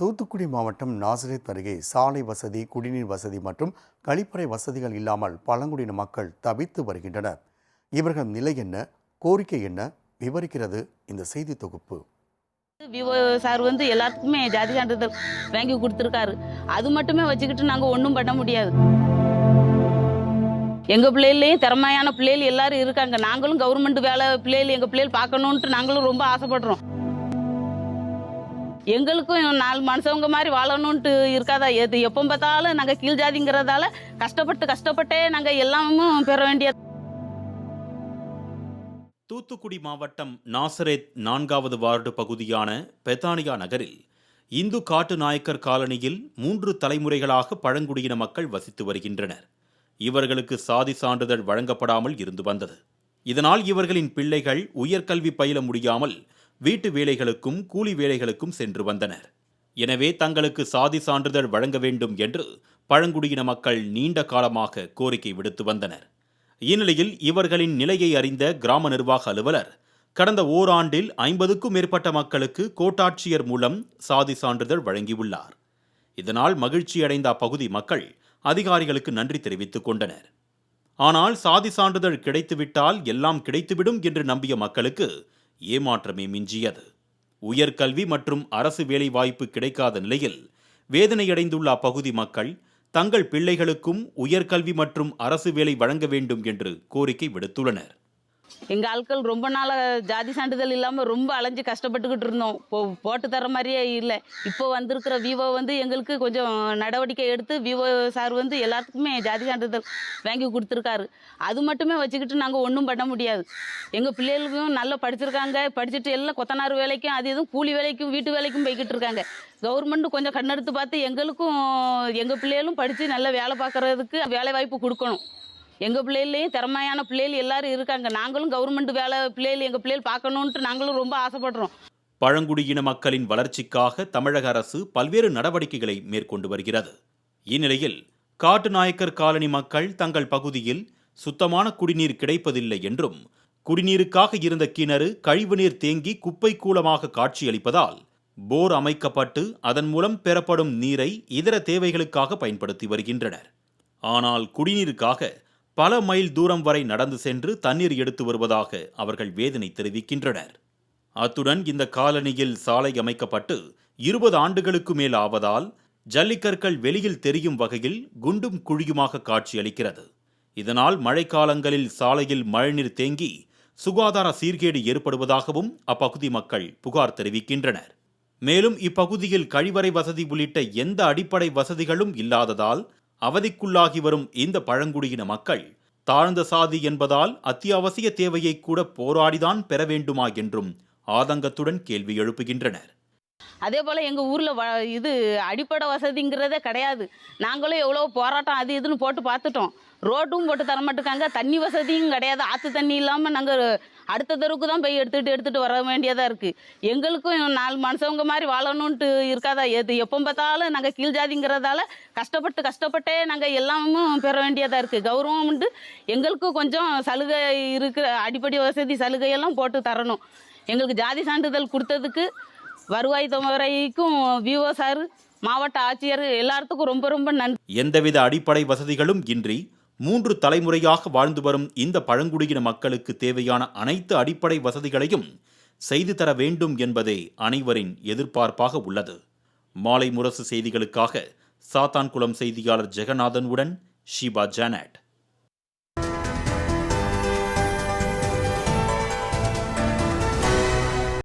தூத்துக்குடி மாவட்டம் நாசரேத் அருகே சாலை வசதி குடிநீர் வசதி மற்றும் கழிப்பறை வசதிகள் இல்லாமல் பழங்குடியின மக்கள் தவித்து வருகின்றனர். இவர்கள் நிலை என்ன கோரிக்கை என்ன விவரிக்கிறது இந்த செய்தி தொகுப்பு. விவோ சார் வந்து எல்லாத்துக்குமே ஜாதி சான்றிதழ் வாங்கி கொடுத்துருக்காரு. அது மட்டுமே வச்சுக்கிட்டு நாங்கள் ஒன்றும் பண்ண முடியாது. எங்கள் பிள்ளைகளையும் திறமையான பிள்ளைகள் எல்லாரும் இருக்காங்க. நாங்களும் கவர்மெண்ட் வேலை பிள்ளைகள் எங்கள் பிள்ளைகள் பார்க்கணுன்ட்டு நாங்களும் ரொம்ப ஆசைப்படுறோம். எங்களுக்கும் நாலு மனுஷவங்க மாதிரி வாழணுன்ட்டு இருக்காதா எது? எப்போ பார்த்தாலும் நாங்கள் கீழ் ஜாதிங்கிறதால கஷ்டப்பட்டு கஷ்டப்பட்டே நாங்கள் எல்லாமும் பெற வேண்டிய தூத்துக்குடி மாவட்டம் நாசரேத் நான்காவது வார்டு பகுதியான பெத்தானியா நகரில் இந்து காட்டு நாயக்கர் காலனியில் மூன்று தலைமுறைகளாக பழங்குடியின மக்கள் வசித்து வருகின்றனர். இவர்களுக்கு சாதி சான்றிதழ் வழங்கப்படாமல் இருந்து வந்தது. இதனால் இவர்களின் பிள்ளைகள் உயர்கல்வி பயில முடியாமல் வீட்டு வேலைகளுக்கும் கூலி வேலைகளுக்கும் சென்று வந்தனர். எனவே தங்களுக்கு சாதி சான்றிதழ் வழங்க வேண்டும் என்று பழங்குடியின மக்கள் நீண்ட காலமாக கோரிக்கை விடுத்து வந்தனர். இந்நிலையில் இவர்களின் நிலையை அறிந்த கிராம நிர்வாக அலுவலர் கடந்த ஓராண்டில் ஐம்பதுக்கும் மேற்பட்ட மக்களுக்கு கோட்டாட்சியர் மூலம் சாதி சான்றிதழ் வழங்கியுள்ளார். இதனால் மகிழ்ச்சியடைந்த அப்பகுதி மக்கள் அதிகாரிகளுக்கு நன்றி தெரிவித்துக் கொண்டனர். ஆனால் சாதி சான்றிதழ் கிடைத்துவிட்டால் எல்லாம் கிடைத்துவிடும் என்று நம்பிய மக்களுக்கு ஏமாற்றமே மிஞ்சியது. உயர்கல்வி மற்றும் அரசு வேலைவாய்ப்பு கிடைக்காத நிலையில் வேதனையடைந்துள்ள அப்பகுதி மக்கள் தங்கள் பிள்ளைகளுக்கும் உயர்கல்வி மற்றும் அரசு வேலை வழங்க வேண்டும் என்று கோரிக்கை விடுத்துள்ளனர். எங்கள் ஆட்கள் ரொம்ப நாளாக ஜாதி சான்றிதழ் இல்லாமல் ரொம்ப அலைஞ்சு கஷ்டப்பட்டுக்கிட்டு இருந்தோம். போ போட்டு தர மாதிரியே இல்லை. இப்போ வந்திருக்கிற விவோ வந்து எங்களுக்கு கொஞ்சம் நடவடிக்கை எடுத்து விவோ சார் வந்து எல்லாத்துக்குமே ஜாதி சான்றிதழ் வாங்கி கொடுத்துருக்காரு. அது மட்டுமே வச்சுக்கிட்டு நாங்கள் ஒன்றும் பண்ண முடியாது. எங்கள் பிள்ளைகளுக்கும் நல்லா படிச்சிருக்காங்க. படிச்சுட்டு எல்லாம் கொத்தனார் வேலைக்கும் அது எதுவும் கூலி வேலைக்கும் வீட்டு வேலைக்கும் போய்கிட்டு இருக்காங்க. கவர்மெண்ட்டும் கொஞ்சம் கண்ணெடுத்து பார்த்து எங்களுக்கும் எங்கள் பிள்ளைகளும் படித்து நல்லா வேலை பார்க்குறதுக்கு வேலை வாய்ப்பு கொடுக்கணும். எங்கள் பிள்ளைகளையும் திறமையான பிள்ளைகள் எல்லாரும் இருக்காங்க. நாங்களும் கவர்மெண்ட் வேலை பிள்ளைகள் எங்கள் பிள்ளைகள் பார்க்கணுன்ட்டு நாங்களும் ரொம்ப ஆசைப்படுறோம். பழங்குடியின மக்களின் வளர்ச்சிக்காக தமிழக அரசு பல்வேறு நடவடிக்கைகளை மேற்கொண்டு வருகிறது. இந்நிலையில் காட்டுநாயக்கர் காலனி மக்கள் தங்கள் பகுதியில் சுத்தமான குடிநீர் கிடைப்பதில்லை என்றும் குடிநீருக்காக இருந்த கிணறு கழிவுநீர் தேங்கி குப்பை கூலமாக காட்சியளிப்பதால் போர் அமைக்கப்பட்டு அதன் மூலம் பெறப்படும் நீரை இதர தேவைகளுக்காக பயன்படுத்தி வருகின்றனர். ஆனால் குடிநீருக்காக பல மைல் தூரம் வரை நடந்து சென்று தண்ணீர் எடுத்து வருவதாக அவர்கள் வேதனை தெரிவிக்கின்றனர். அத்துடன் இந்த காலனியில் சாலை அமைக்கப்பட்டு இருபது ஆண்டுகளுக்கு மேல் ஆவதால் ஜல்லிக்கற்கள் வெளியில் தெரியும் வகையில் குண்டும் குழியுமாக காட்சியளிக்கிறது. இதனால் மழைக்காலங்களில் சாலையில் மழைநீர் தேங்கி சுகாதார சீர்கேடு ஏற்படுவதாகவும் அப்பகுதி மக்கள் புகார் தெரிவிக்கின்றனர். மேலும் இப்பகுதியில் கழிவறை வசதி உள்ளிட்ட எந்த அடிப்படை வசதிகளும் இல்லாததால் அவதிக்குள்ளாகி வரும் இந்த பழங்குடியின மக்கள் தாழ்ந்த சாதி என்பதால் அத்தியாவசிய தேவையை கூட போராடிதான் பெற வேண்டுமா என்றும் ஆதங்கத்துடன் கேள்வி எழுப்புகின்றனர். அதே போல் எங்கள் ஊரில் வ இது அடிப்படை வசதிங்கிறதே கிடையாது. நாங்களும் எவ்வளோ போராட்டம் அது இதுன்னு போட்டு பார்த்துட்டோம். ரோட்டும் போட்டு தரமாட்டுக்காங்க தண்ணி வசதியும் கிடையாது. ஆற்று தண்ணி இல்லாமல் நாங்கள் அடுத்த தெருவுக்கு தான் போய் எடுத்துகிட்டு எடுத்துகிட்டு வர வேண்டியதாக இருக்குது எங்களுக்கும் நாலு மனுஷவங்க மாதிரி வாழணுன்ட்டு இருக்காதா? எது எப்போ பார்த்தாலும் நாங்கள் கீழ் ஜாதிங்கிறதால கஷ்டப்பட்டு கஷ்டப்பட்டே நாங்கள் எல்லாமும் பெற வேண்டியதாக இருக்குது கௌரவம் உண்டு எங்களுக்கும் கொஞ்சம் சலுகை இருக்கிற அடிப்படை வசதி சலுகையெல்லாம் போட்டு தரணும். எங்களுக்கு ஜாதி சான்றிதழ் கொடுத்ததுக்கு வருவாய் துறைக்கும் விஓ சார் மாவட்ட ஆட்சியர் எல்லாத்துக்கும் ரொம்ப ரொம்ப நன்றி. எந்தவித அடிப்படை வசதிகளும் இன்றி மூன்று தலைமுறையாக வாழ்ந்து வரும் இந்த பழங்குடியின மக்களுக்கு தேவையான அனைத்து அடிப்படை வசதிகளையும் செய்து தர வேண்டும் என்பதே அனைவரின் எதிர்பார்ப்பாக உள்ளது. மாலை முரசு செய்திகளுக்காக சாத்தான்குளம் செய்தியாளர் ஜெகநாதனுடன் ஷீபா ஜானட்.